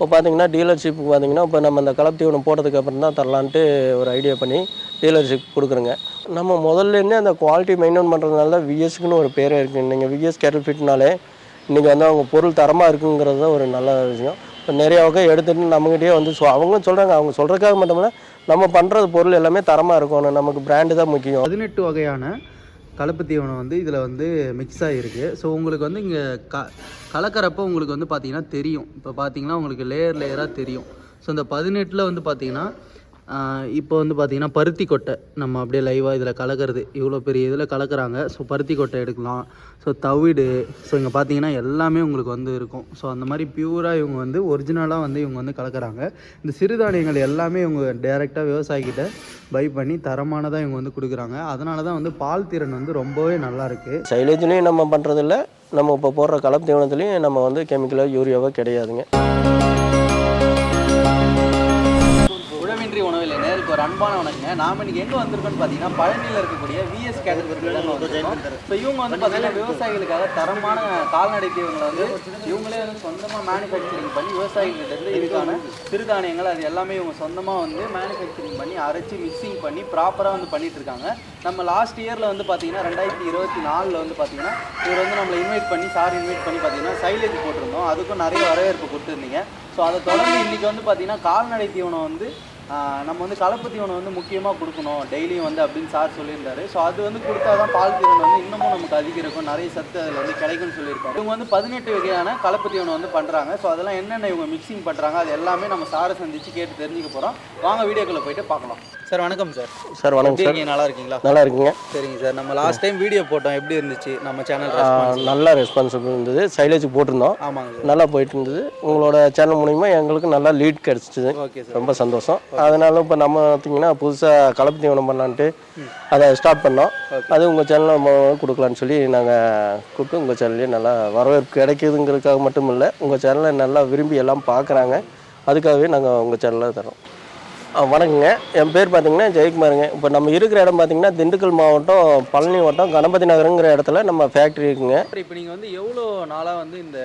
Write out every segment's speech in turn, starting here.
இப்போ பார்த்தீங்கன்னா டீலர்ஷிப்புக்கு பார்த்தீங்கன்னா இப்போ நம்ம அந்த கலப்பு தீவனம் போட்டதுக்கு அப்புறம் தான் தரலான்ட்டு ஒரு ஐடியா பண்ணி டீலர்ஷிப் கொடுக்குறோங்க. நம்ம முதல்லேருந்தே அந்த குவாலிட்டி மெயின்டைன் பண்ணுறதுனால தான் விஎஸ்க்குன்னு ஒரு பேரே இருக்குது நீங்கள் விஎஸ் கேட்டல் ஃபிட்னாலே இன்றைக்கி வந்து அவங்க பொருள் தரமாக இருக்குங்கிறது தான் ஒரு நல்ல விஷயம். இப்போ நிறைய வகை எடுத்துகிட்டு நம்மகிட்டயே வந்து சொ அவங்களும் சொல்கிறாங்க அவங்க சொல்கிறதுக்காக மட்டுமில்ல நம்ம பண்ணுறது பொருள் எல்லாமே தரமாக இருக்கணும். நமக்கு பிராண்டு தான் முக்கியம். பதினெட்டு வகையான கலப்பு தீவனம் வந்து இதில் வந்து மிக்ஸ் ஆகிருக்கு ஸோ உங்களுக்கு வந்து இங்கே க கலக்கிறப்போ உங்களுக்கு வந்து பார்த்திங்கன்னா தெரியும். இப்போ பார்த்தீங்கன்னா உங்களுக்கு லேயர் லேயராக தெரியும். ஸோ இந்த பதினெட்டில் வந்து பார்த்தீங்கன்னா இப்போ வந்து பார்த்திங்கன்னா பருத்தி கொட்டை நம்ம அப்படியே லைவாக இதில் கலக்கிறது. இவ்வளோ பெரிய இதில் கலக்கிறாங்க. ஸோ பருத்தி கொட்டை எடுக்கலாம். ஸோ தவிடு. ஸோ இங்கே பார்த்தீங்கன்னா எல்லாமே உங்களுக்கு வந்து இருக்கும். ஸோ அந்த மாதிரி பியூராக இவங்க வந்து ஒரிஜினலாக வந்து இவங்க வந்து கலக்கிறாங்க. இந்த சிறுதானியங்கள் எல்லாமே இவங்க டேரெக்டாக விவசாயிக்கிட்ட பை பண்ணி தரமானதாக இவங்க வந்து கொடுக்குறாங்க. அதனால தான் வந்து பால் திறன் வந்து ரொம்பவே நல்லா இருக்குது சைலேஜ்லேயும் நம்ம பண்ணுறதில்ல நம்ம இப்போ போடுற கலப்பு தீவனத்துலேயும் நம்ம வந்து கெமிக்கலோ யூரியாவோ கிடையாதுங்க. அன்பான வணக்கங்க நாம இன்னைக்கு எங்கே வந்திருக்கோம்னு பார்த்தீங்கன்னா பழனியில் இருக்கக்கூடிய விஎஸ் கேட்டகரி தாங்க வந்திருக்கோம். ஸோ இவங்க வந்து பார்த்தீங்கன்னா விவசாயிகளுக்காக தரமான கால்நடை தீவங்களை வந்து இவங்களே வந்து சொந்தமாக மேனுஃபேக்சரிங் பண்ணி விவசாயிகிட்ட இருந்து இதுக்கான சிறுதானியங்கள் அது எல்லாமே இவங்க சொந்தமாக வந்து மேனுஃபேக்சரிங் பண்ணி அரைச்சி மிக்சிங் பண்ணி ப்ராப்பராக வந்து பண்ணிட்டு இருக்காங்க. நம்ம லாஸ்ட் இயரில் வந்து பார்த்தீங்கன்னா ரெண்டாயிரத்தி இருபத்தி நாலில் வந்து பார்த்தீங்கன்னா இவர் வந்து நம்மளை இன்வைட் பண்ணி சார் இன்வைட் பண்ணி பார்த்தீங்கன்னா சைலேஜ் போட்டிருந்தோம். அதுக்கும் நிறைய வரவேற்பு கொடுத்துருந்தீங்க. ஸோ அதை தொடர்ந்து இன்றைக்கி வந்து பார்த்தீங்கன்னா கால்நடை தீவனம் வந்து நம்ம வந்து கலப்பு தீவனம் வந்து முக்கியமாக கொடுக்கணும். டெய்லியும் வந்து அப்படின்னு சார் சொல்லியிருந்தாரு. ஸோ அது வந்து கொடுத்தா தான் பால் தீவனம் வந்து இன்னமும் நமக்கு அதிகம் இருக்கும் நிறைய சத்து அதில் வந்து கிடைக்கும்னு சொல்லியிருக்காரு. இவங்க வந்து பதினெட்டு வகையான கலப்பு தீவனம் வந்து பண்ணுறாங்க ஸோ அதெல்லாம் என்னென்ன இவங்க மிக்சிங் பண்ணுறாங்க அது எல்லாமே நம்ம சாரை சந்திச்சு கேட்டு தெரிஞ்சுக்க போகிறோம் வாங்க வீடியோக்குள்ளே போயிட்டு பார்க்கலாம். சார் வணக்கம் சார். சார் வணக்கம் சார். நல்லா இருக்கீங்களா? நல்லா இருக்குங்க. சரிங்க சார். நம்ம லாஸ்ட் டைம் வீடியோ போட்டோம். எப்படி இருந்துச்சு? நம்ம சேனல் நல்ல ரெஸ்பான்சிபிள் இருந்தது. சைலேஜ் போட்டிருந்தோம். ஆமாங்க நல்லா போயிட்டு இருந்தது. உங்களோட சேனல் மூலிமா எங்களுக்கு நல்லா லீட் கிடச்சிது ஓகே சார். ரொம்ப சந்தோஷம். அதனால இப்போ நம்ம பார்த்தீங்கன்னா புதுசாக கலப்பு தீவனம் பண்ணலான்ட்டு அதை ஸ்டார்ட் பண்ணோம். அது உங்கள் சேனலில் கொடுக்கலான்னு சொல்லி நாங்கள் கூப்பிட்டு உங்கள் சேனல்லே நல்லா வரவேற்பு கிடைக்குதுங்கிறதுக்காக மட்டும் இல்லை உங்கள் சேனலை நல்லா விரும்பி எல்லாம் பார்க்குறாங்க அதுக்காகவே நாங்கள் உங்கள் சேனலில் தரோம் வணக்கங்க. என் பேர் பார்த்தீங்கன்னா ஜெயக்குமாருங்க. இப்போ நம்ம இருக்கிற இடம் பார்த்தீங்கன்னா திண்டுக்கல் மாவட்டம் பழனி வட்டம் கணபதி நகருங்கிற இடத்துல நம்ம ஃபேக்ட்ரி இருக்குங்க. இப்போ நீங்கள் வந்து எவ்வளோ நாளாக வந்து இந்த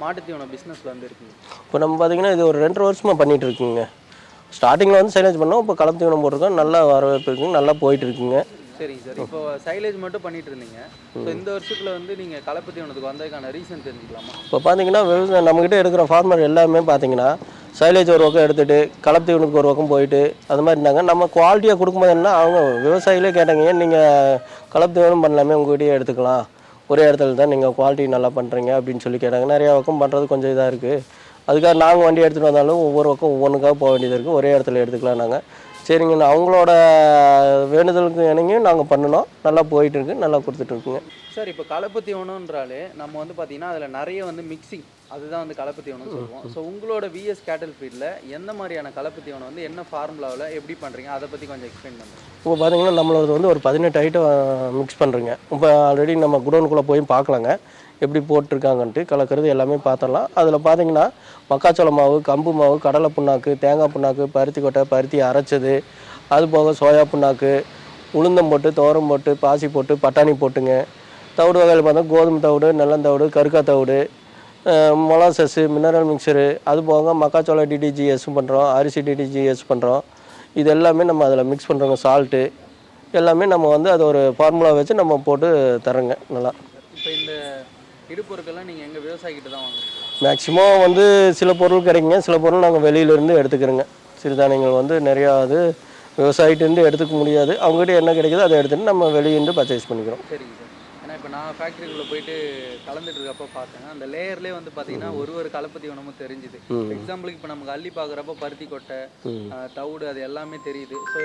மாட்டுத் தீவன பிஸ்னஸில் வந்து இருக்கீங்க? இப்போ நம்ம பார்த்தீங்கன்னா இது ஒரு ரெண்டரை வருஷமாக பண்ணிட்டு இருக்குங்க. ஸ்டார்டிங்கில் வந்து சைலேஜ் பண்ணோம் இப்போ கலப்பு தீவனம் போட்டிருக்கோம். நல்லா வரவேற்பு இருக்குங்க நல்லா போயிட்டு இருக்குங்க சரிங்க சார். இப்போ சைலேஜ் மட்டும் பண்ணிட்டு இருந்தீங்க ஸோ இந்த வருஷத்துல வந்து நீங்க கலப்பு தீவனத்துக்கு வந்ததுக்கான ரீசன் தெரிஞ்சுக்கலாமா? இப்போ பார்த்தீங்கன்னா விவசாயம் நம்மக்கிட்ட இருக்கிற ஃபார்மர் எல்லாமே பார்த்தீங்கன்னா சைலேஜ் ஒரு பக்கம் எடுத்துகிட்டு கலப்பு தீவனத்துக்கு ஒரு பக்கம் போயிட்டு அது மாதிரி இருந்தாங்க. நம்ம குவாலிட்டியாக கொடுக்கும்போது என்ன அவங்க விவசாயிகளே கேட்டாங்க ஏன் நீங்கள் கலப்பு தீவனம் பண்ணலாமே? உங்கள்கிட்டயே எடுத்துக்கலாம். ஒரே இடத்துல தான் நீங்கள் குவாலிட்டி நல்லா பண்ணுறீங்க அப்படின்னு சொல்லி கேட்டாங்க. நிறையா பக்கம் பண்ணுறது கொஞ்சம் இதாக இருக்குது அதுக்காக நாங்கள் வண்டி எடுத்துகிட்டு வந்தாலும் ஒவ்வொரு பக்கம் ஒவ்வொன்றுக்காக போக வேண்டியது இருக்குது ஒரே இடத்துல எடுத்துக்கலாம் நாங்கள் சரிங்க அவங்களோட வேண்டுதலுக்கு இணங்கியும் நாங்கள் பண்ணினோம் நல்லா போயிட்டு இருக்கு. நல்லா கொடுத்துட்டு இருக்குங்க. சார் இப்போ கலப்பு தீவனம்ன்றாலே நம்ம வந்து பார்த்தீங்கன்னா அதில் நிறைய வந்து மிக்சிங் அதுதான் வந்து கலப்பு தீவனம் சொல்லுவோம். ஸோ உங்களோட விஎஸ் கேட்டல் ஃபீல்டில் எந்த மாதிரியான கலப்பு தீவனம் வந்து என்ன ஃபார்முலாவில் எப்படி பண்ணுறீங்க அதை பற்றி கொஞ்சம் எக்ஸ்பிளைன் பண்ணுங்க. இப்போ பார்த்தீங்கன்னா நம்மளது வந்து ஒரு பதினெட்டு ஐட்டம் மிக்ஸ் பண்ணுறோங்க இப்போ ஆல்ரெடி நம்ம குடோனுக்குள்ளே போய் பார்க்கலாங்க. எப்படி போட்டிருக்காங்கன்ட்டு கலக்கிறது எல்லாமே பார்த்துடலாம் அதில் பார்த்தீங்கன்னா மக்காச்சோள மாவு கம்பு மாவு கடலை புண்ணாக்கு தேங்காய் புண்ணாக்கு பருத்தி கொட்டை பருத்தி அரைச்சது. அது போக சோயா புண்ணாக்கு உளுந்தம் போட்டு துவரம் போட்டு பாசி போட்டு பட்டாணி போட்டுங்க. தவிடு வகையில் பார்த்தா கோதுமை தவிடு நெல்லந்தவிடு கருக்கா தவிடு மொலாசஸ்ஸு மினரல் மிக்சரு அது போக மக்காச்சோள டிடிஜிஎஸ் பண்ணுறோம் அரிசி டிடிஜிஎஸ் பண்ணுறோம் இது எல்லாமே நம்ம அதில் மிக்ஸ் பண்ணுறோங்க சால்ட்டு எல்லாமே நம்ம வந்து அதை ஒரு ஃபார்முலா வச்சு நம்ம போட்டு தரோங்க நல்லா. இப்போ இந்த இடுப்பொருட்கள்லாம் நீங்கள் எங்கள் விவசாயிகிட்ட தான் வாங்குறீங்க மேக்ஸிமம் வந்து சில பொருள் கிடைக்குங்க சில பொருள் நாங்கள் வெளியிலேருந்து எடுத்துக்கிறோங்க. சிறுதானியங்கள் வந்து நிறையா அது விவசாயிட்டேருந்து எடுத்துக்க முடியாது. அவங்ககிட்ட என்ன கிடைக்குதோ அதை எடுத்துகிட்டு நம்ம வெளியிருந்து பர்ச்சேஸ் பண்ணிக்கிறோம். சரிங்க சார். நான் ஃபேக்ட்ரிக்குள்ளே போயிட்டு கலந்துட்டு இருக்கப்போ பார்த்தேன். அந்த லேயர்லேயே வந்து பார்த்தீங்கன்னா ஒரு ஒரு கலப்பு தீவனமும் தெரிஞ்சுது. எக்ஸாம்பிளுக்கு இப்போ நமக்கு அள்ளி பார்க்குறப்ப பருத்தி கொட்டை தவிடு அது எல்லாமே தெரியுது. ஸோ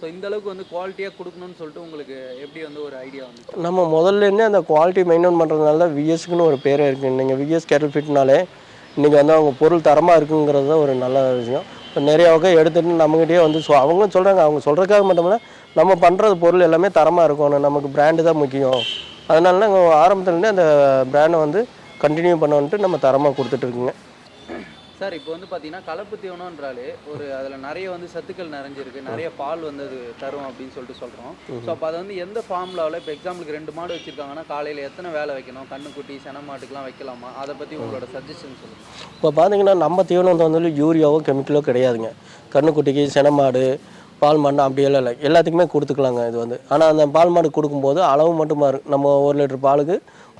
ஸோ இந்த அளவுக்கு வந்து குவாலிட்டியாக கொடுக்கணும்னு சொல்லிட்டு உங்களுக்கு எப்படி வந்து ஒரு ஐடியா வந்து நம்ம முதல்லேருந்தே அந்த குவாலிட்டி மெயின்டைன் பண்ணுறதுனால தான் விஎஸ்க்குன்னு ஒரு பேரே இருக்குது நீங்கள் விஎஸ் கேட்டல் ஃபிட்னாலே இன்றைக்கி வந்து அவங்க பொருள் தரமாக இருக்குங்கிறது தான் ஒரு நல்ல விஷயம். இப்போ நிறைய வகை எடுத்துகிட்டு நம்மகிட்டயே வந்து சொ அவங்களும் சொல்கிறாங்க அவங்க சொல்கிறதுக்காக மட்டுமில்ல நம்ம பண்ணுறது பொருள் எல்லாமே தரமாக இருக்கணும். நமக்கு பிராண்டு தான் முக்கியம். அதனால நாங்கள் ஆரம்பத்துலேருந்தே அந்த பிராண்டை வந்து கண்டினியூ பண்ண வந்துட்டு நம்ம தரமாக கொடுத்துட்ருக்குங்க சார் இப்போ வந்து பார்த்தீங்கன்னா கலப்பு தீவனம்ன்றாலே ஒரு அதில் நிறைய வந்து சத்துக்கள் நிறைஞ்சிருக்கு. நிறைய பால் வந்து அது தரும் அப்படின்னு சொல்லிட்டு சொல்கிறோம் ஸோ அப்போ அதை வந்து எந்த ஃபார்முலாவில் இப்போ எக்ஸாம்பிளுக்கு ரெண்டு மாடு வச்சுருக்காங்கன்னா காலையில் எத்தனை வேலை வைக்கணும்? கண்ணுக்குட்டி சென மாட்டுக்கெலாம் வைக்கலாமா? அதை பற்றி உங்களோட சஜஷன் சொல்லுங்கள் இப்போ பார்த்தீங்கன்னா நம்ம தீவனம் வந்து யூரியாவோ கெமிக்கலோ கிடையாதுங்க. கண்ணுக்குட்டிக்கு செனமாடு பால் மாடு அப்படியெல்லாம் இல்லை எல்லாத்துக்குமே கொடுத்துக்கலாங்க இது வந்து. ஆனால் அந்த பால் மாடு கொடுக்கும்போது அளவு மட்டும் மாறு. நம்ம ஒரு லிட்டர் பாலுக்கு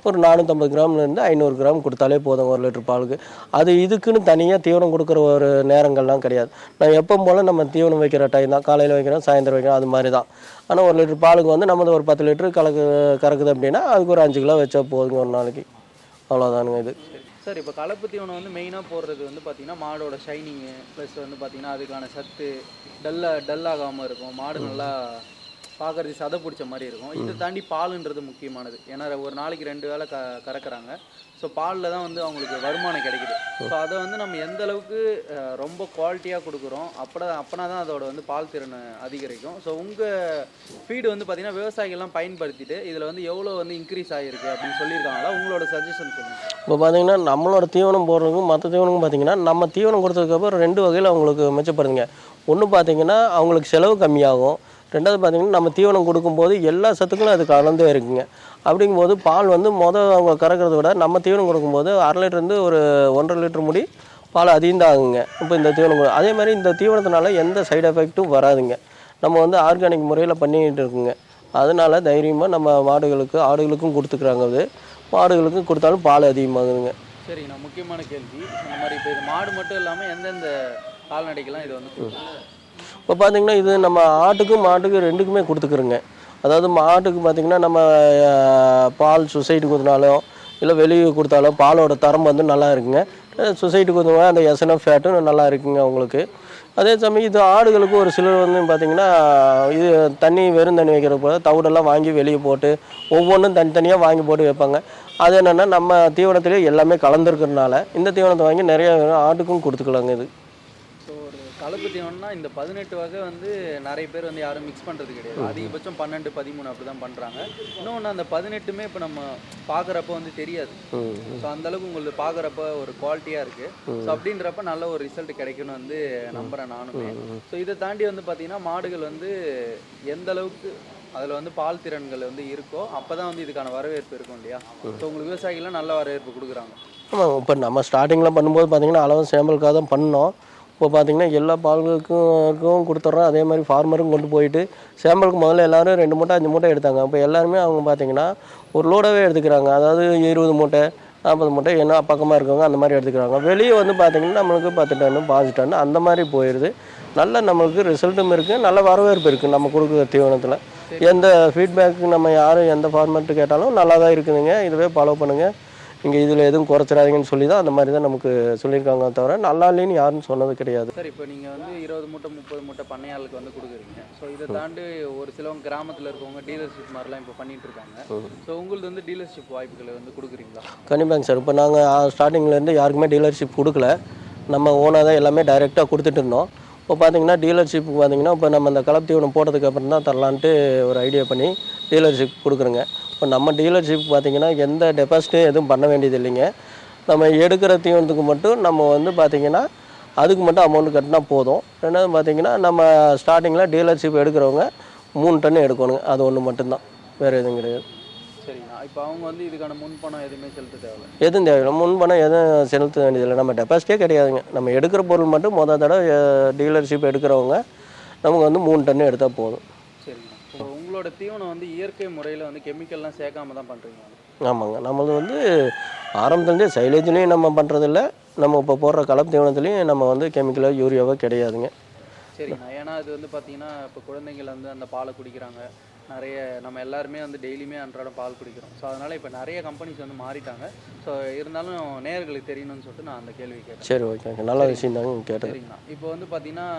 ஒரு நானூற்றம்பது கிராம்லேருந்து ஐநூறு கிராம் கொடுத்தாலே போதும் ஒரு லிட்டர் பாலுக்கு. அது இதுக்குன்னு தனியாக தீவனம் கொடுக்குற ஒரு நேரங்கள்லாம் கிடையாது. நான் எப்போ போல் நம்ம தீவனம் வைக்கிற டைம் தான். காலையில் வைக்கிறோம் சாயந்தரம் வைக்கிறோம் அது மாதிரி தான். ஆனால் ஒரு லிட்டர் பாலுக்கு வந்து நம்ம ஒரு பத்து லிட்டரு கலக்கு கறக்குது அப்படின்னா அதுக்கு ஒரு அஞ்சு கிலோ வச்சா போதுங்க ஒரு நாளைக்கு. அவ்வளோதானுங்க இது. சார் இப்போ கலப்பு தீவனம் வந்து மெயினாக போடுறது வந்து பார்த்திங்கன்னா மாடோட ஷைனிங்கு ப்ளஸ் வந்து பார்த்திங்கன்னா அதுக்கான சத்து டல்லாக டல் ஆகாமல் இருக்கும். மாடு நல்லா பார்க்கறதுக்கு சதை பிடிச்ச மாதிரி இருக்கும். இதை தாண்டி பாலுன்றது முக்கியமானது. ஏன்னா ஒரு நாளைக்கு ரெண்டு வேளை க கறக்குறாங்க. ஸோ பாலில் தான் வந்து அவங்களுக்கு வருமானம் கிடைக்குது. ஸோ அதை வந்து நம்ம எந்த அளவுக்கு ரொம்ப குவாலிட்டியாக கொடுக்குறோம் அப்பட அப்பனா தான் அதோட வந்து பால் திறன் அதிகரிக்கும். ஸோ உங்கள் ஃபீடு வந்து பார்த்தீங்கன்னா விவசாயிகள்லாம் பயன்படுத்திட்டு இதில் வந்து எவ்வளோ வந்து இன்க்ரீஸ் ஆகிருக்கு அப்படின்னு சொல்லியிருக்காங்களா? உங்களோட சஜஷன் சொல்லுங்கள் இப்போ பார்த்தீங்கன்னா நம்மளோட தீவனம் போடுறதுக்கும் மற்ற தீவனமும் பார்த்தீங்கன்னா நம்ம தீவனம் கொடுத்ததுக்கப்புறம் ரெண்டு வகையில் அவங்களுக்கு மிச்சப்படுதுங்க. ஒன்று பார்த்தீங்கன்னா அவங்களுக்கு செலவு கம்மியாகும். ரெண்டாவது பார்த்தீங்கன்னா நம்ம தீவனம் கொடுக்கும்போது எல்லா சத்துக்களும் அது கலந்தே இருக்குங்க. அப்படிங்கும்போது பால் வந்து மொதல் அவங்க கறக்கிறத விட நம்ம தீவனம் கொடுக்கும்போது அரை லிட்டர்லேருந்து ஒரு ஒன்றரை லிட்டர் முடி பால் அதிகம் தான் ஆகுங்க இப்போ இந்த தீவனம் அதே மாதிரி இந்த தீவனத்தினால எந்த சைடு எஃபெக்ட்டும் வராதுங்க. நம்ம வந்து ஆர்கானிக் முறையில் பண்ணிக்கிட்டு இருக்குங்க. அதனால தைரியமாக நம்ம மாடுகளுக்கு ஆடுகளுக்கும் கொடுத்துக்குறாங்க அது. மாடுகளுக்கும் கொடுத்தாலும் பால் அதிகமாகுதுங்க. சரிங்கண்ணா முக்கியமான கேள்வி. இந்த மாதிரி இப்போ இது மாடு மட்டும் இல்லாமல் எந்தெந்த கால்நடைக்கெல்லாம் இது வந்து? இப்போ பார்த்தீங்கன்னா இது நம்ம ஆட்டுக்கும் மாட்டுக்கும் ரெண்டுக்குமே கொடுத்துக்குறோங்க. அதாவது மாட்டுக்கு பார்த்தீங்கன்னா நம்ம பால் சொசைட்டி கொடுத்தனாலும் இல்லை வெளியே கொடுத்தாலும் பாலோட தரம் வந்து நல்லா இருக்குங்க. சொசைட்டி கொடுத்தவங்க அந்த எஸ்என்எஃப் ஃபேட்டும் நல்லா இருக்குங்க அவங்களுக்கு அதே சமயம் இது ஆடுகளுக்கு ஒரு சிலர் வந்து பார்த்திங்கன்னா இது தண்ணி வெறும் தண்ணி வைக்கிற போது தவிடெல்லாம் வாங்கி வெளியே போட்டு ஒவ்வொன்றும் தனித்தனியாக வாங்கி போட்டு வைப்பாங்க. அது என்னென்னா நம்ம தீவனத்திலே எல்லாமே கலந்துருக்கிறதுனால இந்த தீவனத்தை வாங்கி நிறைய ஆட்டுக்கும் கொடுத்துக்கலாங்க இது. கலப்பு தீவனம்னா இந்த பதினெட்டு வகை வந்து நிறைய பேர் வந்து யாரும் மிக்ஸ் பண்ணுறது கிடையாது. அதிகபட்சம் பன்னெண்டு பதிமூணு அப்படி தான் பண்ணுறாங்க இன்னொன்று அந்த பதினெட்டுமே இப்போ நம்ம பார்க்குறப்ப வந்து தெரியாது. ஸோ அந்தளவுக்கு உங்களுக்கு பார்க்குறப்ப ஒரு குவாலிட்டியாக இருக்குது ஸோ அப்படின்றப்ப நல்ல ஒரு ரிசல்ட் கிடைக்கும்னு வந்து நம்புகிறேன் நானுமே. ஸோ இதை தாண்டி வந்து பார்த்தீங்கன்னா மாடுகள் வந்து எந்த அளவுக்கு அதில் வந்து பால் திறன்கள் வந்து இருக்கோ அப்போ தான் வந்து இதுக்கான வரவேற்பு இருக்கும் இல்லையா? ஸோ உங்களுக்கு விவசாயிகள்லாம் நல்ல வரவேற்பு கொடுக்குறாங்க. இப்போ நம்ம ஸ்டார்டிங்கில் பண்ணும்போது பார்த்தீங்கன்னா அளவு சேம்பலுக்காக தான் பண்ணோம். இப்போ பார்த்தீங்கன்னா எல்லா பால்களுக்கும் கொடுத்துட்றோம் அதே மாதிரி ஃபார்மரும் கொண்டு போயிட்டு சேம்பலுக்கு முதல்ல எல்லோரும் ரெண்டு மூட்டை அஞ்சு மூட்டை எடுத்தாங்க. அப்போ எல்லாருமே அவங்க பார்த்தீங்கன்னா ஒரு லோடாகவே எடுத்துக்கிறாங்க. அதாவது இருபது மூட்டை நாற்பது மூட்டை என்ன பக்கமாக இருக்கவங்க அந்த மாதிரி எடுத்துக்கிறாங்க. வெளியே வந்து பார்த்தீங்கன்னா நம்மளுக்கு பத்து டன்னு பாஞ்சு டன்னு அந்த மாதிரி போயிடுது நல்ல நம்மளுக்கு ரிசல்ட்டும் இருக்குது நல்ல வரவேற்பு இருக்குது நம்ம கொடுக்குற தீவனத்தில். எந்த ஃபீட்பேக்கு நம்ம யாரும் எந்த ஃபார்மேட்டு கேட்டாலும் நல்லா தான் இருக்குதுங்க. இதுவே ஃபாலோ பண்ணுங்கள் நீங்கள் இதில் எதுவும் குறைச்சிடாதீங்கன்னு சொல்லி தான் அந்த மாதிரி தான் நமக்கு சொல்லியிருக்காங்க தவிர நல்லா இல்லைன்னு யாரும் சொன்னது கிடையாது. சார் இப்போ நீங்கள் வந்து இருபது மூட்டை முப்பது மூட்டை பண்ணையாளுக்கு வந்து கொடுக்குறீங்க. ஸோ இதை தாண்டி ஒரு சிலவங்க கிராமத்தில் இருக்கவங்க டீலர்ஷிப் மாதிரிலாம் இப்போ பண்ணிட்டு இருக்காங்க. ஸோ உங்களுக்கு வந்து டீலர்ஷிப் வாய்ப்புகளை வந்து கொடுக்குறீங்களா? கண்டிப்பாங்க சார். இப்போ நாங்கள் ஸ்டார்டிங்லேருந்து யாருக்குமே டீலர்ஷிப் கொடுக்கல. நம்ம ஓனாக தான் எல்லாமே டைரெக்டாக கொடுத்துட்டு இருந்தோம். இப்போ பார்த்தீங்கன்னா டீலர்ஷிப் பார்த்தீங்கன்னா இப்போ நம்ம அந்த கலப்பு தீவனம் போட்டதுக்கு அப்புறம் தான் தரலான்ட்டு ஒரு ஐடியா பண்ணி டீலர்ஷிப் கொடுக்குறோங்க. இப்போ நம்ம டீலர்ஷிப் பார்த்தீங்கன்னா எந்த டெபாசிட்டும் எதுவும் பண்ண வேண்டியது இல்லைங்க நம்ம எடுக்கிற தீவனத்துக்கு மட்டும் நம்ம வந்து பார்த்தீங்கன்னா அதுக்கு மட்டும் அமௌண்ட் கட்டினா போதும். ரெண்டாவது பார்த்தீங்கன்னா நம்ம ஸ்டார்டிங்கில் டீலர்ஷிப் எடுக்கிறவங்க மூணு டன் எடுக்கணுங்க. அது ஒன்று மட்டும்தான். வேறு எதுவும் கிடையாது. சரிங்கண்ணா. இப்போ அவங்க வந்து இதுக்கான முன்பணம் எதுவுமே செலுத்த தேவையில்ல. எதுவும் தேவையில்லை. முன்பணம் எதுவும் செலுத்த வேண்டியதில்லை. நம்ம டெபாசிட்டே கிடையாதுங்க. நம்ம எடுக்கிற பொருள் மட்டும் மொதல் தடவை டீலர்ஷிப் எடுக்கிறவங்க நமக்கு வந்து மூணு டன் எடுத்தால் போதும். உங்களோட தீவனம் வந்து இயற்கை முறையில் வந்து கெமிக்கல்லாம் சேர்க்காம தான் பண்ணுறீங்க ஆமாங்க. நம்மளது வந்து ஆரம்பத்துலேருந்தே சைலேஜ்லேயும் நம்ம பண்ணுறதில்ல நம்ம இப்போ போடுற கலப்பு தீவனத்துலேயும் நம்ம வந்து கெமிக்கலோ யூரியாவோ கிடையாதுங்க. சரிங்கண்ணா ஏன்னா அது வந்து பார்த்தீங்கன்னா இப்போ குழந்தைங்கள் வந்து அந்த பாலை குடிக்கிறாங்க. நிறைய நம்ம எல்லாருமே வந்து டெய்லியுமே அன்றாடம் பால் குடிக்கிறோம். ஸோ அதனால் இப்போ நிறைய கம்பெனிஸ் வந்து மாறிட்டாங்க. ஸோ இருந்தாலும் நேயர்களுக்கு தெரியணும்னு சொல்லிட்டு நான் அந்த கேள்வி கேட்டேன். சரி ஓகே நல்ல விஷயம் தாங்க சரிங்கண்ணா. இப்போ வந்து பார்த்தீங்கன்னா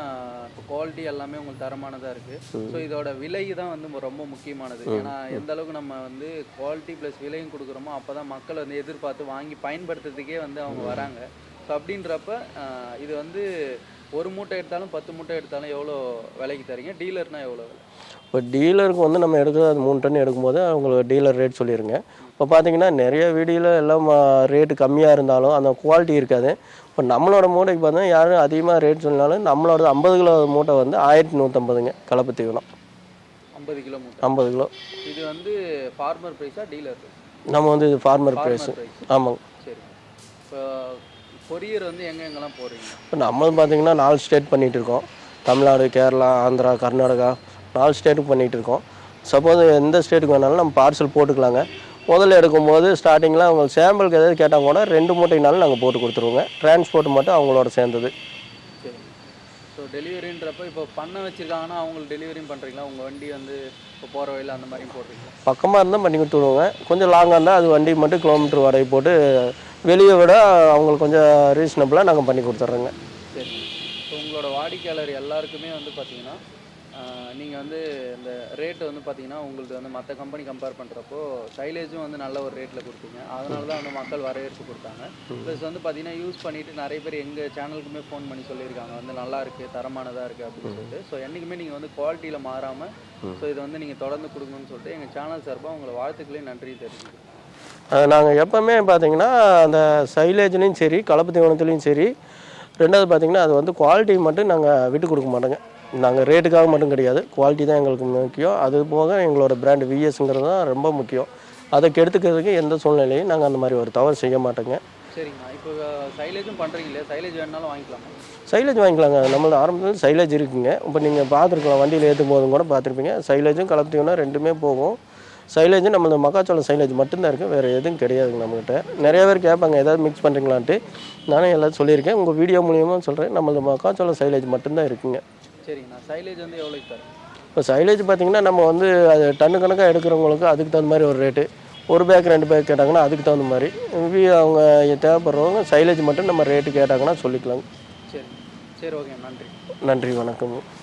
இப்போ குவாலிட்டி எல்லாமே உங்களுக்கு தரமானதாக இருக்குது ஸோ இதோட விலை தான் வந்து ரொம்ப முக்கியமானது. ஏன்னா எந்த அளவுக்கு நம்ம வந்து குவாலிட்டி ப்ளஸ் விலையும் கொடுக்குறோமோ அப்போ தான் மக்கள் வந்து எதிர்பார்த்து வாங்கி பயன்படுத்துறதுக்கே வந்து அவங்க வராங்க. ஸோ அப்படின்றப்ப இது வந்து ஒரு மூட்டை எடுத்தாலும் பத்து மூட்டை எடுத்தாலும் எவ்வளோ விலைக்கு தரீங்க? டீலர்னா எவ்வளோ விலை? இப்போ டீலருக்கு வந்து நம்ம எடுக்கிறது அது மூணு டன் எடுக்கும்போது அவங்களுக்கு டீலர் ரேட் சொல்லிடுங்க இப்போ பார்த்தீங்கன்னா நிறைய வீடியோவில் எல்லாம் ரேட்டு கம்மியாக இருந்தாலும் அந்த குவாலிட்டி இருக்காது. இப்போ நம்மளோட மூட்டைக்கு பார்த்தீங்கன்னா யாரும் அதிகமாக ரேட் சொன்னாலும் நம்மளோட ஐம்பது கிலோ மூட்டை வந்து ஆயிரத்தி நூற்றம்பதுங்க கலப்பு தீவனம். ஐம்பது கிலோ ஐம்பது கிலோ. இது வந்து ஃபார்மர் ப்ரைஸா டீலர் நம்ம வந்து இது ஃபார்மர் ப்ரைஸு ஆமாங்க. சரி. இப்போ கொரியர் வந்து எங்க எங்கெல்லாம் போடுறீங்க இப்போ நம்ம பார்த்தீங்கன்னா நாலு ஸ்டேட் பண்ணிகிட்டு இருக்கோம். தமிழ்நாடு கேரளா ஆந்திரா கர்நாடகா நாலு ஸ்டேட்டுக்கு பண்ணிகிட்டு இருக்கோம் சப்போஸ் எந்த ஸ்டேட்டுக்கு வேணாலும் நம்ம பார்சல் போட்டுக்கலாங்க. முதல்ல எடுக்கும்போது ஸ்டார்டிங்கில் அவங்க சாம்பிளுக்கு எதாவது கேட்டால் கூட ரெண்டு மூட்டைனாலும் நாங்கள் போட்டு கொடுத்துருவோங்க. டிரான்ஸ்போர்ட் மட்டும் அவங்களோட சேர்ந்தது. சரி. ஸோ டெலிவரின்றப்ப இப்போ பண்ண வச்சிருக்காங்கன்னா அவங்களுக்கு டெலிவரியும் பண்ணுறீங்களா உங்கள் வண்டி வந்து இப்போ போகிற வழியில் அந்த மாதிரியும் போடுறீங்களா? பக்கமாக இருந்தால் பண்ணி கொடுத்துருவோங்க. கொஞ்சம் லாங்காக இருந்தால் அது வண்டி மட்டும் கிலோமீட்டர் வாடகை போட்டு வெளியே விட அவங்களுக்கு கொஞ்சம் ரீசனபிளாக நாங்கள் பண்ணி கொடுத்துட்றோங்க. சரி. ஸோ உங்களோட வாடிக்கையாளர் எல்லாருக்குமே வந்து பார்த்தீங்கன்னா நீங்கள் வந்து இந்த ரேட்டு வந்து பார்த்தீங்கன்னா உங்களுக்கு வந்து மற்ற கம்பெனி கம்பேர் பண்ணுறப்போ சைலேஜும் வந்து நல்ல ஒரு ரேட்டில் கொடுத்தீங்க. அதனால தான் வந்து மக்கள் வரவேற்பு கொடுத்தாங்க. ப்ளஸ் வந்து பார்த்தீங்கன்னா யூஸ் பண்ணிவிட்டு நிறைய பேர் எங்கள் சேனலுக்குமே ஃபோன் பண்ணி சொல்லியிருக்காங்க. வந்து நல்லா இருக்குது தரமானதாக இருக்குது அப்படின்னு சொல்லிட்டு. ஸோ என்றைக்குமே நீங்கள் வந்து குவாலிட்டியில் மாறாமல் ஸோ இதை வந்து நீங்கள் தொடர்ந்து கொடுக்கணும்னு சொல்லிட்டு எங்கள் சேனல் சார்பாக உங்களை வாழ்த்துக்களையும் நன்றி தெரிவிக்கிறேன். நாங்கள் எப்போவுமே பார்த்தீங்கன்னா அந்த சைலேஜ்லேயும் சரி கலப்பு தீவனத்துலேயும் சரி ரெண்டாவது பார்த்தீங்கன்னா அது வந்து குவாலிட்டி மட்டும் நாங்கள் விட்டு கொடுக்க மாட்டோங்க. நாங்கள் ரேட்டுக்காக மட்டும் கிடையாது. குவாலிட்டி தான் எங்களுக்கு முக்கியம். அது போக எங்களோட பிராண்ட் விஎஸ்ங்கிறது தான் ரொம்ப முக்கியம். அதை கெடுத்துக்கிறதுக்கு எந்த சூழ்நிலையும் நாங்கள் அந்த மாதிரி ஒரு தவறு செய்ய மாட்டோங்க. சரிங்கண்ணா இப்போ சைலேஜும் பண்ணுறீங்க இல்லையா? சைலேஜ் வேணுனாலும் வாங்கிக்கலாமா? சைலேஜ் வாங்கிக்கலாங்க. நம்மளோட ஆரம்பத்தில் சைலேஜ் இருக்குங்க. இப்போ நீங்கள் பார்த்துருக்கலாம் வண்டியில் ஏற்றும் போதும் கூட பார்த்துருப்பீங்க. சைலேஜும் கலப்பு தீவனம் ரெண்டுமே போகும். சைலேஜும் நம்மளது மக்காச்சோளம் சைலேஜ் மட்டும்தான் இருக்குது வேறு எதுவும் கிடையாதுங்க நம்மகிட்ட. நிறைய பேர் கேட்பாங்க ஏதாவது மிக்ஸ் பண்ணுறீங்களான்ட்டு நானே எல்லாத்தையும் சொல்லியிருக்கேன். உங்கள் வீடியோ மூலியமாக சொல்கிறேன் நம்மளது மக்காச்சோளம் சைலேஜ் மட்டும்தான் இருக்குங்க. சரிங்கண்ணா. சைலேஜ் வந்து எவ்வளோக்கு தரும் இப்போ சைலேஜ் பார்த்தீங்கன்னா நம்ம வந்து அது டன்னு கணக்காக எடுக்கிறவங்களுக்கு அதுக்கு தகுந்த மாதிரி ஒரு ரேட்டு. ஒரு பேக் ரெண்டு பேக் கேட்டாங்கன்னா அதுக்கு தகுந்த மாதிரி. வி- அவங்க தேவைப்படுறவங்க சைலேஜ் மட்டும் நம்ம ரேட்டு கேட்டாங்கன்னா சொல்லிக்கலாங்க. சரி சரி ஓகே நன்றி. நன்றி வணக்கம்.